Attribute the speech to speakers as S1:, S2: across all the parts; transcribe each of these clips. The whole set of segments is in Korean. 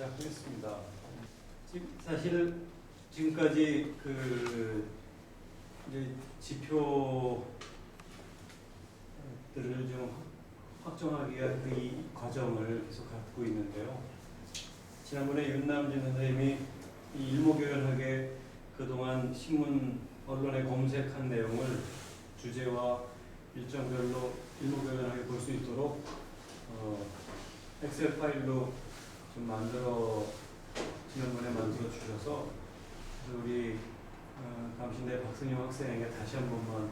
S1: 시작하겠습니다. 사실 지금까지 그 지표들을 좀 확정하기 위한 그이 과정을 계속 갖고 있는데요. 지난번에 윤남진 선생님이 이 일목요연하게 그동안 신문 언론에 검색한 내용을 주제와 일정별로 일목요연하게 볼 수 있도록 어, 엑셀 파일로 좀 만들어 지난번에 만들어 주셔서 우리 어, 당신의 박승희 학생에게 다시 한 번만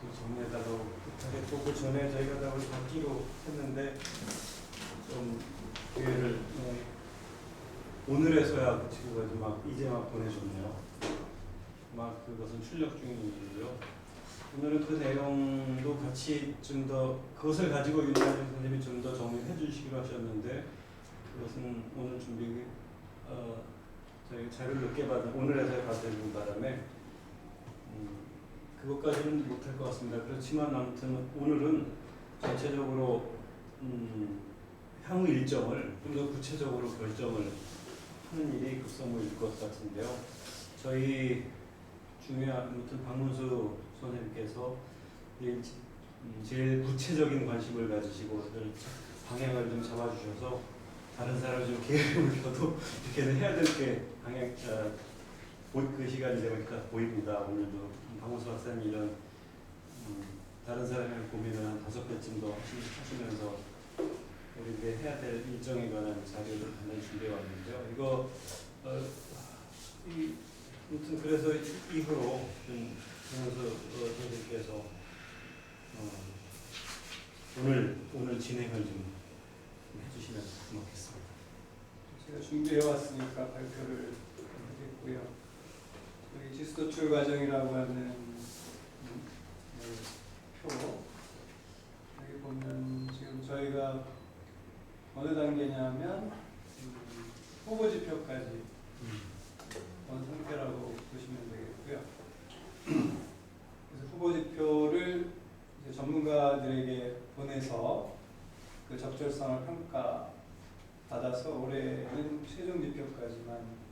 S1: 또 정리해달라고 부탁했고 그 전에 저희가 다 우리 받기로 했는데 좀 기회를 어, 오늘에서야 그 친구가 막 이제 막 보내줬네요. 막 그것은 출력 중이고요. 오늘은 그 내용도 같이 좀 더 그것을 가지고 윤다님 선생님이 좀 더 정리해 주시기로 하셨는데 그것은 오늘 준비 어, 저희 자료를 늦게 받은 오늘에서 받은 바람에 음, 그것까지는 못할 것 같습니다. 그렇지만 아무튼 오늘은 전체적으로 음, 향후 일정을 좀 더 구체적으로 결정을 하는 일이 급선무일 것 같은데요. 저희 중요한 아무튼 박문수 선생님께서 제일, 음, 구체적인 관심을 가지시고 늘 방향을 좀 잡아주셔서 다른 사람이 좀 기회를 물려도 이렇게는 해야 될게 방향 어, 보- 그 시간이 되니까 보입니다. 오늘도 박문수 박사님 이런 음, 다른 사람의 고민을 한 다섯 배쯤 더 하시- 하시면서 우리 이제 해야 될 일정에 관한 자료를 하나 준비해 왔는데요. 이거 어, 이 아무튼 그래서 이후로 좀 김원수 어, 선생님께서 어, 오늘 오늘 진행을 좀 해주시면 고맙겠습니다.
S2: 제가 준비해 왔으니까 발표를 하겠고요. 여기 지수도출 과정이라고 하는 음, 네, 표 여기 보면 지금 저희가 어느 단계냐면 음, 후보 지표까지 온 상태라고 보시면 되겠고요. 그래서 후보 지표를 전문가들에게 보내서 그 적절성을 평가 받아서 올해는 최종 지표까지만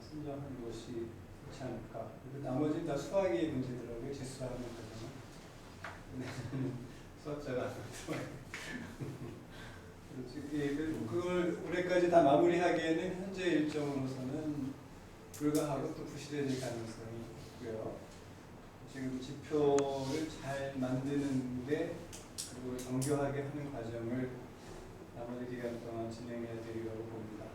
S2: 선정하는 것이 좋지 않을까. 나머지는 다 수학의 문제더라고요. 지수하는 과정은. 수학자가 수학. 그걸 올해까지 다 마무리하기에는 현재 일정으로서는 불가하고 또 부실해질 가능성이 있고요. 지금 지표를 잘 만드는데 그리고 정교하게 하는 과정을 나머지 기간 동안 진행해 드리려고 봅니다.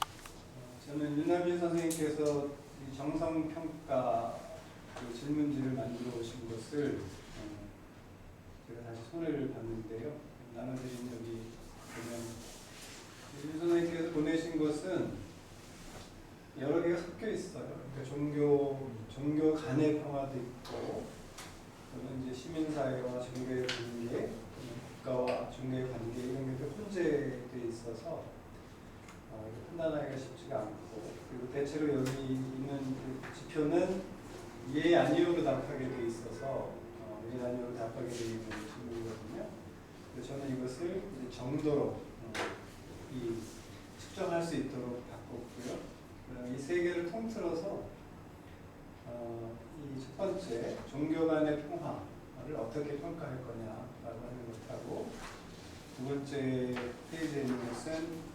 S2: 어, 저는 윤남진 선생님께서 이 정성 평가 그 질문지를 만들어 오신 것을 어, 제가 다시 손해를 봤는데요. 나눠드린 여기 보면 윤 선생님께서 보내신 것은 여러 개가 섞여 있어요. 그러니까 종교 종교 간의 평화도 있고, 또는 이제 시민사회와 종교의 관계, 국가와 종교의 관계 이런 게 혼재돼 있어서 어, 판단하기가 쉽지가 않고, 그리고 대체로 여기 있는 그 지표는 예 아니오로 답하게 돼 있어서 어, 예 아니오로 답하게 돼 있는 질문이거든요. 그래서 저는 이것을 이제 정도로 어, 이 측정할 수 있도록 바꿨고요. 이 세 개를 통틀어서 어, 이첫 번째 종교 간의 평화를 어떻게 평가할 거냐라고 하는 것하고 두 번째 페이지에 있는 것은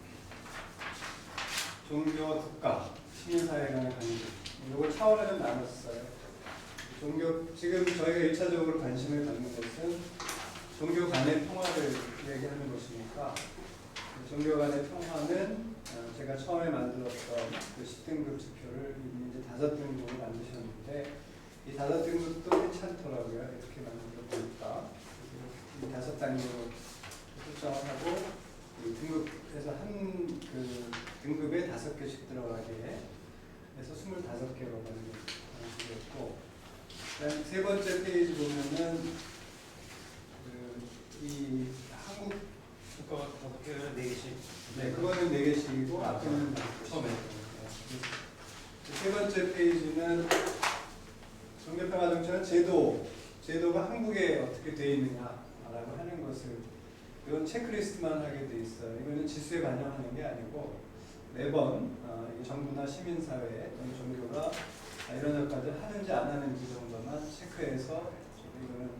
S2: 종교와 국가, 시민사회 간의 관계 이걸 차원을 좀 나눴어요. 종교 지금 저희가 1차적으로 관심을 갖는 것은 종교 간의 평화를 얘기하는 것이니까 종교 간의 평화는 어, 제가 처음에 만들었던 그 10등급 지표를 이제 다섯 등급으로 만드셨는데 이 다섯 등급도 괜찮더라고요. 이렇게 만들어 보니까 이 다섯 단계로 설정을 하고 이 등급에서 한 그 등급에 다섯 개씩 들어가게 해서 25개로 만들었고 그다음 세 번째 페이지 보면은 그 이 한국
S1: 국가가 다섯 개가 네 개씩.
S2: 네, 그거는 네 개씩이고 앞에는
S1: 처음에.
S2: 세 번째 페이지는 종교평화정책은 제도, 제도가 한국에 어떻게 되어 있느냐라고 하는 것을 이건 체크리스트만 하게 돼 있어요. 이거는 지수에 반영하는 게 아니고 매번 어, 정부나 시민사회 또는 종교가 아, 이런 역할을 하는지 안 하는지 정도만 체크해서 이거는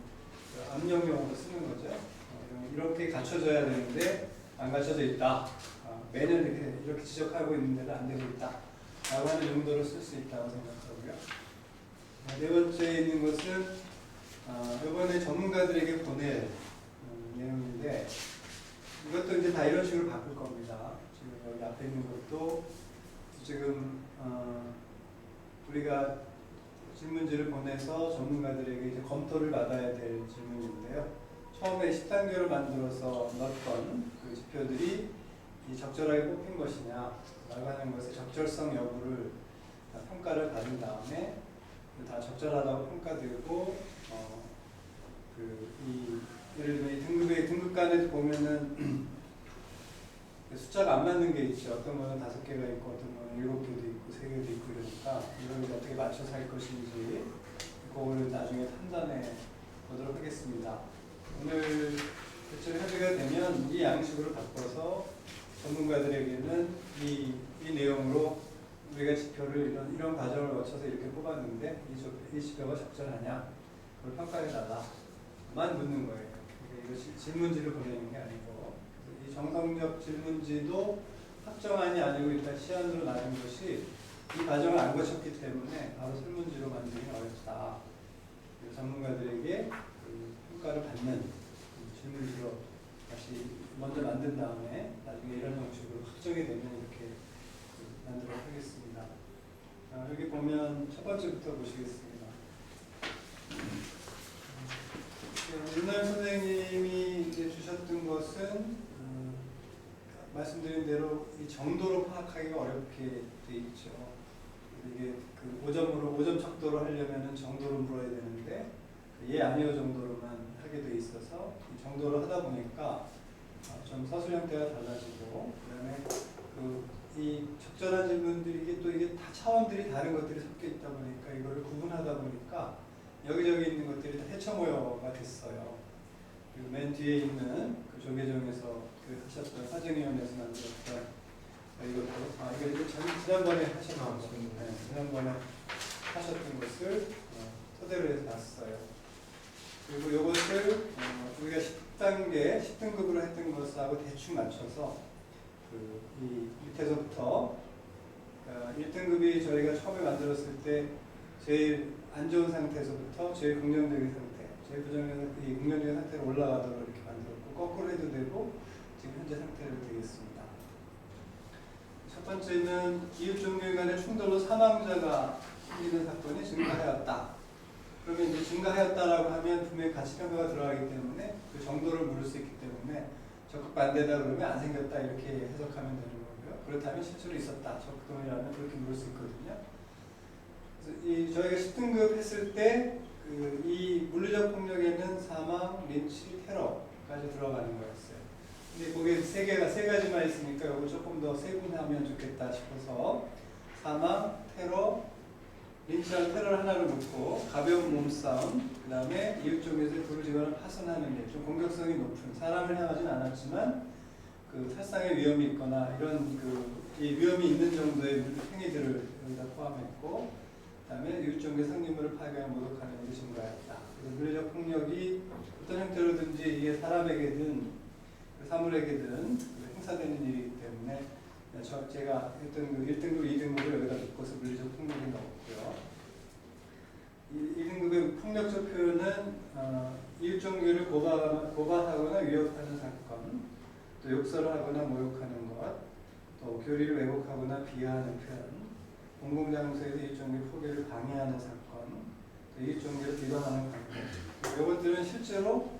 S2: 그 압력용으로 쓰는 거죠. 어, 이렇게 갖춰져야 되는데 안 갖춰져 있다. 아, 매년 이렇게 이렇게 지적하고 있는데도 안 되고 있다. 하는 정도로 쓸 수 있다고 생각하고요. 아, 네 번째 있는 것은 아, 이번에 전문가들에게 보낼 음, 내용인데 이것도 이제 다 이런 식으로 바꿀 겁니다. 지금 여기 앞에 있는 것도 지금 어, 우리가 질문지를 보내서 전문가들에게 이제 검토를 받아야 될 질문인데요. 처음에 10단계로 만들어서 넣었던 그 지표들이 이 적절하게 뽑힌 것이냐 하는 것의 적절성 여부를 다 평가를 받은 다음에 다 적절하다고 평가되고 어, 그이 예를 들면 이 등급의 등급간에 보면은 그 숫자가 안 맞는 게 있죠. 어떤 거는 다섯 개가 있고 어떤 거는 일곱 개도 있고 세 개도 있고 이러니까 이걸 이제 어떻게 맞춰서 할 것인지 그거를 나중에 판단해 보도록 하겠습니다. 오늘 대체 협의가 되면 이 양식으로 바꿔서 전문가들에게는 이, 이 내용으로 우리가 지표를 이런, 이런 과정을 거쳐서 이렇게 뽑았는데 이, 조- 이 지표가 적절하냐 그걸 평가해달라만 묻는 거예요. 그러니까 이거 질- 질문지를 보내는 게 아니고 이 정성적 질문지도 확정안이 아니고 일단 시안으로 나눈 것이 이 과정을 안 거쳤기 때문에 바로 설문지로 만들기 어렵다. 전문가들에게 그 평가를 받는 그 질문지로 다시 먼저 만든 다음에 나중에 이런 형식으로 확정이 되면 이렇게 그 만들도록 하겠습니다. 아, 여기 보면 첫 번째부터 보시겠습니다. 음, 윤남 선생님이 이제 주셨던 것은 음, 말씀드린 대로 이 정도로 파악하기가 어렵게 돼 있죠. 이게 그 5점으로 5점 척도로 하려면은 정도로 물어야 되는데 그예 아니요 정도로만 하게 돼 있어서 이 정도로 하다 보니까 아, 좀 서술 형태가 달라지고 그다음에 그 이 적절한 질문들이 이게 또 이게 다 차원들이 다른 것들이 섞여 있다 보니까 이거를 구분하다 보니까 여기저기 있는 것들이 다 해처 모여가 됐어요. 그리고 맨 뒤에 있는 그 조계종에서 그 하셨던 사정위원회에서 만들었던 아, 이것도 아 이거 이거 전- 지난번에 하셨던
S3: 아,
S2: 거,
S3: 지난번에.
S2: 네, 지난번에 하셨던 것을 어, 토대로 해서 놨어요. 그리고 이것을 어, 우리가 10단계, 10등급으로 했던 것하고 대충 맞춰서 그 이 밑에서부터 어, 1등급이 저희가 처음에 만들었을 때 제일 안 좋은 상태에서부터 제일 긍정적인 상태, 제일 부정적인 이 긍정적인 상태로 올라가도록 이렇게 만들었고 거꾸로 해도 되고 지금 현재 상태로 되겠습니다. 첫 번째는 이웃 종교 간의 충돌로 사망자가 생기는 사건이 증가하였다. 그러면 이제 증가하였다라고 하면 분명히 가치 평가가 들어가기 때문에 그 정도를 물을 수 있기 때문에 적극 반대다 그러면 안 생겼다 이렇게 해석하면 되는 거고요. 그렇다면 실제로 있었다. 적극 동의라면 그렇게 물을 수 있거든요. 그래서 이 저희가 10등급 했을 때 그 이 물리적 폭력에는 사망, 린치, 테러까지 들어가는 거였어요. 근데 거기에 세 개가 세 가지만 있으니까 이거 조금 더 세분하면 좋겠다 싶어서 사망, 테러, 린치랑 테러를 하나로 놓고 가벼운 몸싸움, 그 다음에 이웃 쪽에서 지거나 파손하는 일, 좀 공격성이 높은 사람을 향하진 않았지만 그 살상의 위험이 있거나 이런 그이 위험이 있는 정도의 행위들을 여기다 포함했고, 그다음에 이웃 쪽의 상류물을 파괴하고 모독하는 일이 증가했다. 물리적 폭력이 어떤 형태로든지 이게 사람에게든 그 사물에게든 그 행사되는 일이기 때문에 저 제가 했던 그 1등급, 2등급을 여기다 묶어서 물리적 폭력이. 이 1등급의 폭력적 표현은 어, 종교를 고발, 고발하거나 위협하는 사건, 또 욕설을 하거나 모욕하는 것, 또 교리를 왜곡하거나 비하하는 표현, 공공장소에서 종교 포기를 방해하는 사건, 또 종교를 비방하는 관계. 이것들은 실제로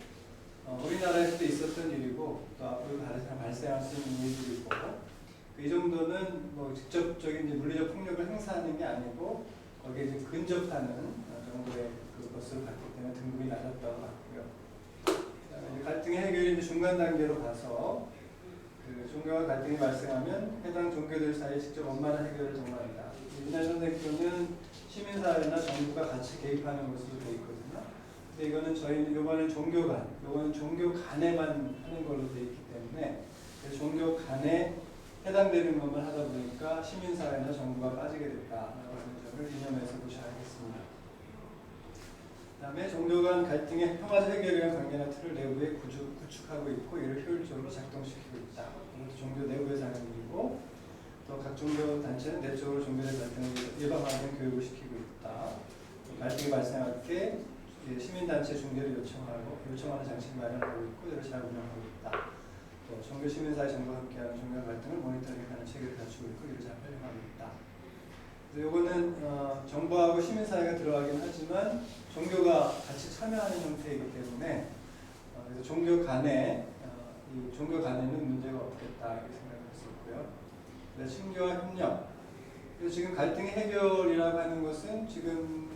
S2: 어, 우리나라에서도 있었던 일이고 또 앞으로 발- 발생할 수 있는 일들이고 그 이 정도는 뭐 직접적인 물리적 폭력을 행사하는 게 아니고 거기에 이제 근접하는 어, 정도의 그것을 봤기 때문에 등급이 낮았다고 봤고요. 갈등의 해결이 중간 단계로 가서 그 종교와 갈등이 발생하면 해당 종교들 사이에 직접 원만한 해결을 도모한다. 이날 선생님은 시민사회나 정부가 같이 개입하는 것으로 되어 있거든요. 근데 이거는 저희는 이거는 종교 간, 이거는 종교 간에만 하는 걸로 돼 있기 때문에 종교 간에 해당되는 것만 하다 보니까 시민사회나 정부가 빠지게 됐다라고 하는 점을 이념해서 보셔야겠습니다. 그다음에 종교 간 갈등의 평화적 해결에 위한 관계나 틀을 내부에 구축, 구축하고 있고 이를 효율적으로 작동시키고 있다. 이것도 종교 내부에서 하는 일이고 또 각 종교 단체는 내적으로 종교의 갈등을 예방하는 교육을 시키고 있다. 또 갈등이 발생할 때 시민단체 중재를 요청하고 요청하는 장치를 마련하고 있고 이를 잘 운영하고 있다. 또 종교 시민사회 정부와 함께하는 종교 갈등을 모니터링하는 체계를 갖추고 있고 이를 잘 활용하고 있다. 그래서 이거는 어, 정부하고 시민사회가 들어가긴 하지만 종교가 같이 참여하는 형태이기 때문에 어, 그래서 종교 간에 어, 이 종교 간에는 문제가 없겠다 이렇게 생각할 수 있고요. 그래서 신교와 협력. 그래서 지금 갈등의 해결이라고 하는 것은 지금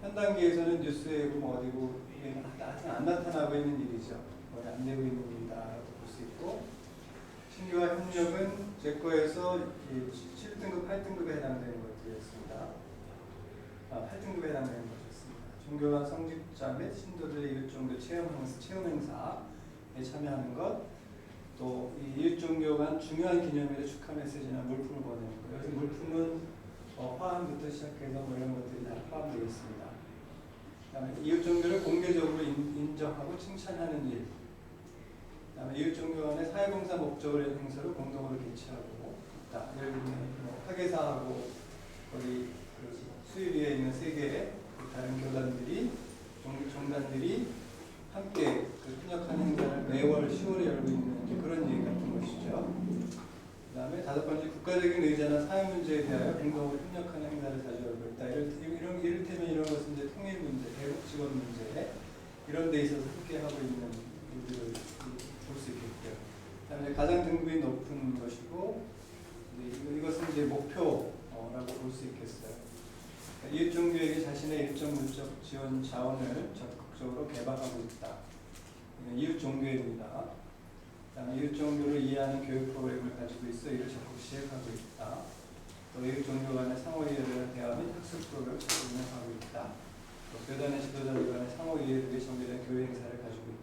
S2: 현 단계에서는 뉴스에 뭐 어디고 이게 아직 안 나타나고 있는 일이죠. 거의 안 되고 있는 일이다라고 볼 수 있고 신교와 협력은 제 거에서 7등급, 8등급에 해당되는 것들이었습니다. 아, 8등급에 해당되는 것이었습니다. 종교 간 성직자 및 신도들의 이웃종교 체험 행사, 체험 행사에 참여하는 것, 또이 이웃종교 간 중요한 기념일에 축하 메시지나 물품을 보내는 것. 여기 물품은 어, 화환부터 시작해서 뭐 이런 것들이 다 포함되어 있습니다. 그다음에 이웃 종교를 공개적으로 인, 인정하고 칭찬하는 일. 그다음에 이웃 종교 간의 사회봉사 목적을 행사로 공동으로 개최하고 있다. 예를 들면 뭐 학예사하고 거기 그 수유리에 있는 세 개의 그 다른 교단들이 종, 종단들이 함께 그 협력하는 행사를 매월 10월에 열고 있는 그런 얘기 같은 것이죠. 그다음에 다섯 번째 국가적인 의제나 사회 문제에 대하여 공동으로 협력하는 행사를 자주 열고 있다. 이런 이를테면 이런 것은 이제 통일 문제, 대북 지원 문제 이런 데 있어서 함께 하고 있는 일들을 볼 수 있겠고요. 그다음에 가장 등급이 높은 것이고 이것은 이제 목표라고 볼 수 있겠어요. 그러니까 이웃 종교에게 자신의 일정 물적 지원 자원을 적극적으로 개방하고 있다. 이웃 종교입니다. 그다음에 이웃 종교를 이해하는 교육 프로그램을 가지고 있어 이를 적극 시행하고 있다. 또 이웃 종교 간의 상호 이해를 대화 및 학습 프로그램을 운영하고 있다. 또 교단의 지도자들 간의 상호 이해를 위해 정비된 교회 행사를 가지고 있다.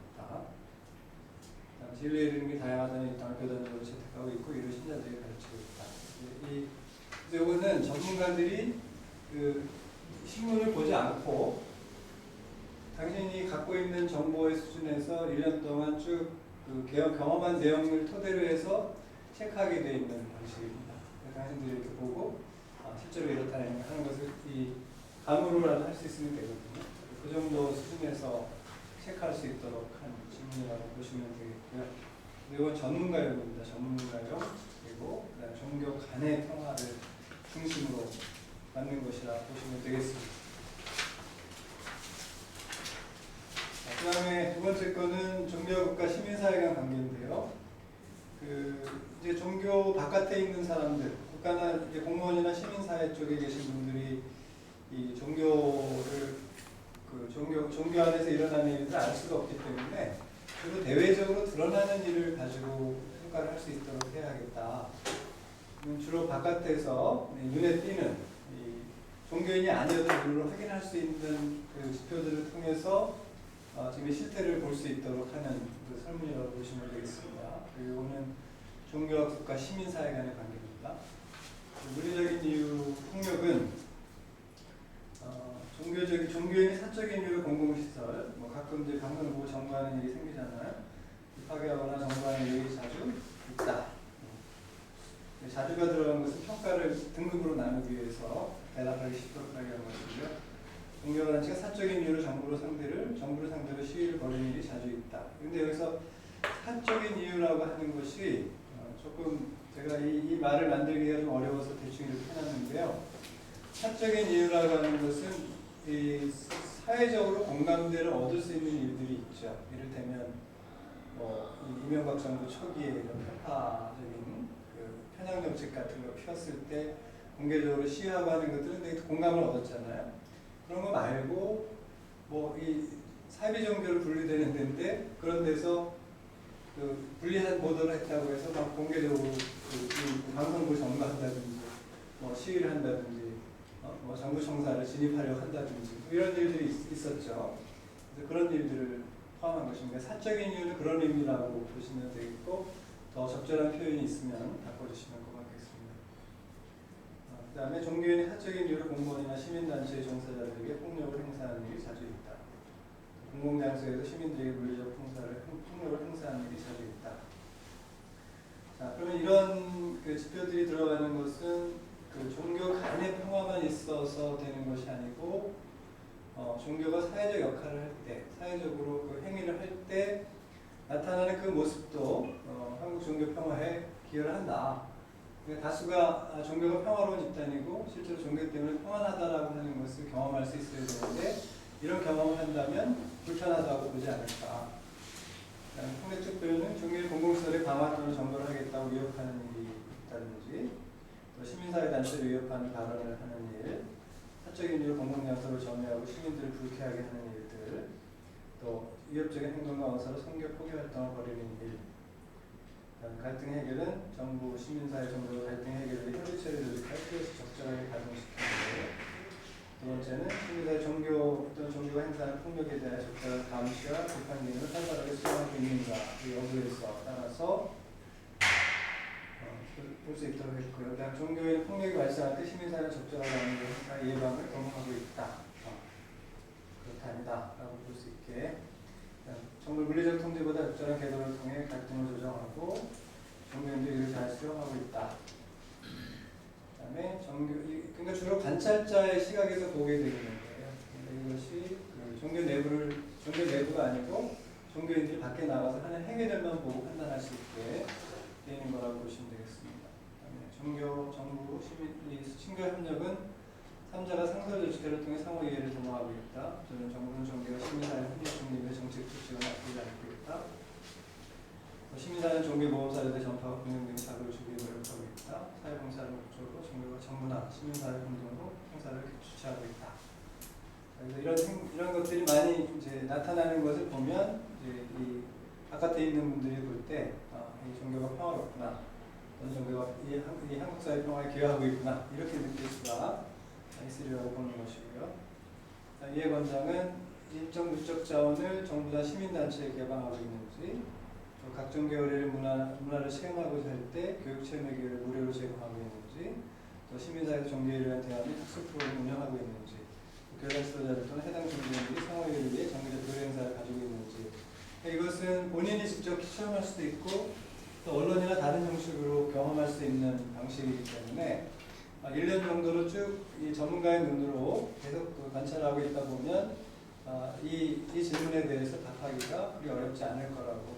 S2: 진리의 이름이 다양하다는 입장을 교단적으로 채택하고 있고 이를 신자들에게 가르치고 있다. 이 이거는 전문가들이 그 신문을 보지 않고 당신이 갖고 있는 정보의 수준에서 1년 동안 쭉그 개혁 경험한 내용을 토대로 해서 체크하게 돼 있는 방식입니다. 당신들이 이렇게 보고 아, 실제로 이렇다는 하는 것을 이 감으로라도 할 수 있으면 되거든요. 그 정도 수준에서 체크할 수 있도록 한 질문이라고 보시면 되겠고요. 그리고 전문가용입니다. 전문가용 그리고 종교 간의 평화를 중심으로 만든 것이라 보시면 되겠습니다. 그 다음에 두 번째 거는 종교국가 시민사회 간 관계인데요. 그 이제 종교 바깥에 있는 사람들, 국가나 이제 공무원이나 시민사회 쪽에 계신 분들이 이 종교를 그 종교 종교 안에서 일어나는 일을 알 수가 없기 때문에 그리고 대외적으로 드러나는 일을 가지고 평가를 할 수 있도록 해야겠다. 음, 주로 바깥에서 눈에 띄는 이 종교인이 아니어도 눈으로 확인할 수 있는 그 지표들을 통해서 어, 지금 실태를 볼 수 있도록 하는 그 설문이라고 보시면 되겠습니다. 그리고는 종교와 국가, 시민사회 간의 관계입니다. 그 물리적인 이유 폭력은 어, 종교적인 종교인의 사적인 이유 공공시설, 뭐 가끔 이제 방송을 보고 점거하는 일이 생기잖아요. 파괴하거나 점거하는 일이 자주 있다. 음. 자주가 들어간 것은 평가를 등급으로 나누기 위해서 대답하기 쉽도록 하게 한 것이고요. 종교단체가 사적인 이유로 정부로 상대를 정부를 상대로 시위를 벌이는 일이 자주 있다. 근데 여기서 사적인 이유라고 하는 것이 어, 조금 제가 이, 이 말을 만들기가 좀 어려워서 대충 이렇게 해놨는데요. 사적인 이유라고 하는 것은 이 사회적으로 공감대를 얻을 수 있는 일들이 있죠. 이를테면 뭐이 이명박 정부 초기에 이런 편파적인 그 편향 정책 같은 거 피웠을 때 공개적으로 시위하고 하는 것들은 되게 공감을 얻었잖아요. 그런 거 말고 뭐 이 사비 종교를 분리되는 데인데 그런 데서 그 불리한 보도를 했다고 해서 막 공개적으로 그, 이 방송부 점거한다든지 뭐 시위를 한다든지 어, 뭐 정부 청사를 진입하려고 한다든지 뭐 이런 일들이 있. 그래서 그런 일들을 포함한 것입니다. 사적인 이유는 그런 의미라고 보시면 되겠고 더 적절한 표현이 있으면 바꿔주시면 고맙겠습니다. 어, 그 다음에 종교인이 사적인 이유로 공무원이나 시민단체의 종사자들에게 폭력을 행사하는 일이 자주 있다. 공공장소에서 시민들에게 물리적 폭사를, 폭력을 행사하는 일이 자주 있다. 자, 그러면 이런 그 지표들이 들어가는 것은 그 종교 간의 평화만 있어서 되는 것이 아니고 어, 종교가 사회적 역할을 할 때, 사회적으로 그 행위를 할 때 나타나는 그 모습도 어, 한국 종교 평화에 기여를 한다. 그러니까 다수가 아, 종교가 평화로운 집단이고 실제로 종교 때문에 평안하다라고 하는 것을 경험할 수 있어야 되는데 이런 경험을 한다면 불편하다고 보지 않을까. 그다음에 폭력적 표현은 종교 공공시설의 강화 또는 정보를 하겠다고 위협하는 일이 있다든지 또 시민사회 단체를 위협하는 발언을 하는 일, 사적인 이유로 공공장소를 점유하고 시민들을 불쾌하게 하는 일들, 또 위협적인 행동과 언사로 성교 포기 활동을 벌이는 일, 갈등 해결은 정부, 시민사회 정도 갈등 해결을 협의체를 조직할 필요에서 적절하게 가동시키는 일. 두 번째는 시민사회 종교 어떤 종교가 행사하는 폭력에 대한 적절한 감시와 비판 기능을 활발하게 수행하고 있는가 이 여부에서 따라서 어, 볼 수 있도록 했고요. 그 다음 종교의 폭력이 발생할 때 시민사회는 적절하게 하는 것과 예방을 도모하고 있다. 어, 그렇다 아니다 라고 볼 수 있게 정부 물리적 통제보다 적절한 계도를 통해 갈등을 조정하고 종교인도 이를 잘 수용하고 있다. 그다음에 종교 이- 그러니까 주로 관찰자의 시각에서 보게 되는 거예요. 그러니까 이것이 그 종교 내부를 종교 내부가 아니고 종교인들이 밖에 나가서 하는 행위들만 보고 판단할 수 있게 되는 거라고 보시면 되겠습니다. 종교, 정부, 시민, 이 친교 협력은 삼자가 상설 조직회를 통해 상호 이해를 도모하고 있다. 저는 정부는 종교와 시민사회 협력 중립의 정책 조치가 나쁘지 않고 있다. 또 시민사회는 종교 보험사례대 전파와 공영 등 자극을 주기 위해 노력하고 있다. 사회봉사를 목적으로 종교가 정부나 시민사회 운동으로 행사를 주최하고 있다. 그래서 이런 행- 이런 것들이 많이 이제 나타나는 것을 보면 이제 이 바깥에 있는 분들이 볼때 아, 이 종교가 평화롭구나. 어느 종교가 이, 한, 이 한국 사회 평화에 기여하고 있구나 이렇게 느낄 수가 있으리라고 보는 것이고요. 자, 이해 권장은 일정 물적 자원을 정부나 시민단체에 개방하고 있는지 또 각종 계열의 문화, 문화를 체험하고자 할 때 교육 체험의 기회를 무료로 제공하고 있는지 또 시민사회 종교에 대한 대화 및 학습 프로그램을 운영하고 있는지 또 교장 지도자들 또는 해당 종교인들이 위해 정기적 교류 행사를 가지고 있는지 이것은 본인이 직접 체험할 수도 있고 또 언론이나 다른 형식으로 경험할 수 있는 방식이기 때문에 아, 1년 정도로 쭉 이 전문가의 눈으로 계속 그 관찰하고 있다 보면 아, 이, 이 질문에 대해서 답하기가 그리 어렵지 않을 거라고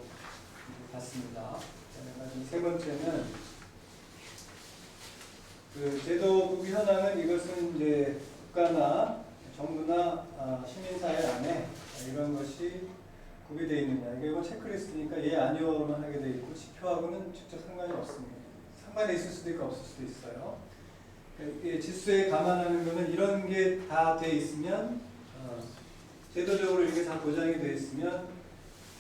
S2: 봤습니다. 세 번째는 그 제도국 현황은 이것은 이제 국가나 정부나 아, 시민사회 안에 이런 것이 구비되어 있느냐 이게 이건 체크리스트니까 예 아니오로만 하게 돼 있고 지표하고는 직접 상관이 없습니다. 상관이 있을 수도 있고 없을 수도 있어요. 이 지수에 감안하는 거는 이런 게 다 돼 있으면 어, 제도적으로 이게 다 보장이 돼 있으면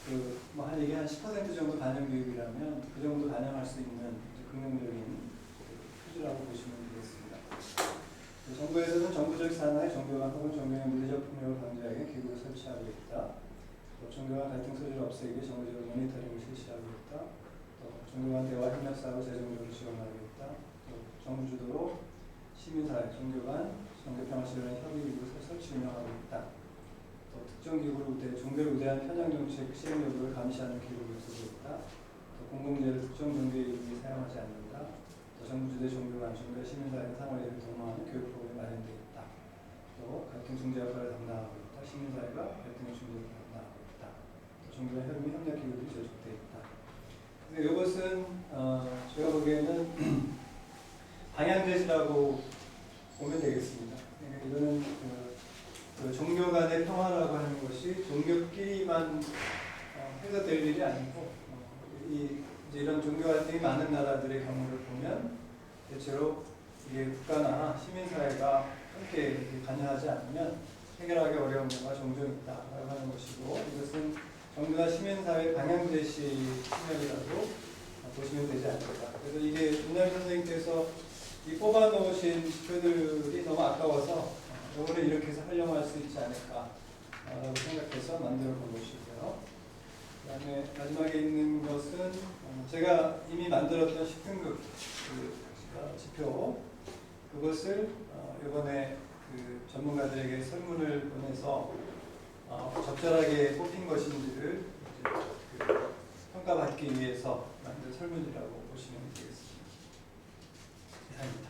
S2: 그 뭐한 이게 한 10% 정도 반영 비율이라면 그 정도 반영할 수 있는 긍정적인 수주라고 보시면 되겠습니다. 그 정부에서는 정부적 산하의 종교관 혹은 종교의 물리적 폭력을 위해 기구를 설치하고 있다. 또 종교간 갈등 소지를 없애기 위해 정부적으로 모니터링을 실시하고 있다. 또 종교간 대화 협력 사업을 재정적으로 지원하고 있다. 또 정부 주도로 시민사회, 종교간, 종교평화시설의 협의기구를 설치 운영하고 있다. 또 특정 기구를 우대, 종교를 우대한 편향 정책 시행 여부를 감시하는 기구를 두고 있다. 또 공공재를 특정 종교의 이름이 사용하지 않는다. 또 정부 주대 종교간, 종교 시민사회 상호를 동망하는 교육 프로그램이 마련되어 있다. 또 갈등 중재 역할을 담당하고 있다. 시민사회가 갈등의 중재를 담당하고 있다. 또 종교와 협의 협력 기구들이 조직되어 있다. 근데 이것은 어, 제가 보기에는 방향 제시라고 보면 되겠습니다. 그러니까 이거는 그, 그 종교 간의 평화라고 하는 것이 종교끼리만 어, 해서 될 일이 아니고 어, 이 이런 종교 갈등이 많은 나라들의 경우를 보면 대체로 이게 국가나 시민사회가 함께 관여하지 않으면 해결하기 어려운 경우가 종종 있다라고 하는 것이고 이것은 정부나 시민사회 방향 제시 측면이라고 보시면 되지 않을까. 그래서 이게 윤남 선생님께서 이 뽑아놓으신 지표들이 너무 아까워서 어, 이거를 이렇게 해서 활용할 수 있지 않을까 라고 생각해서 만들어 본 것이고요. 그 다음에 마지막에 있는 것은 어, 제가 이미 만들었던 10등급 그 어, 지표 그것을 어, 이번에 그 전문가들에게 설문을 보내서 어, 적절하게 뽑힌 것인지를 그 평가받기 위해서 만든 설문이라고 보시면 되겠습니다. 이상입니다.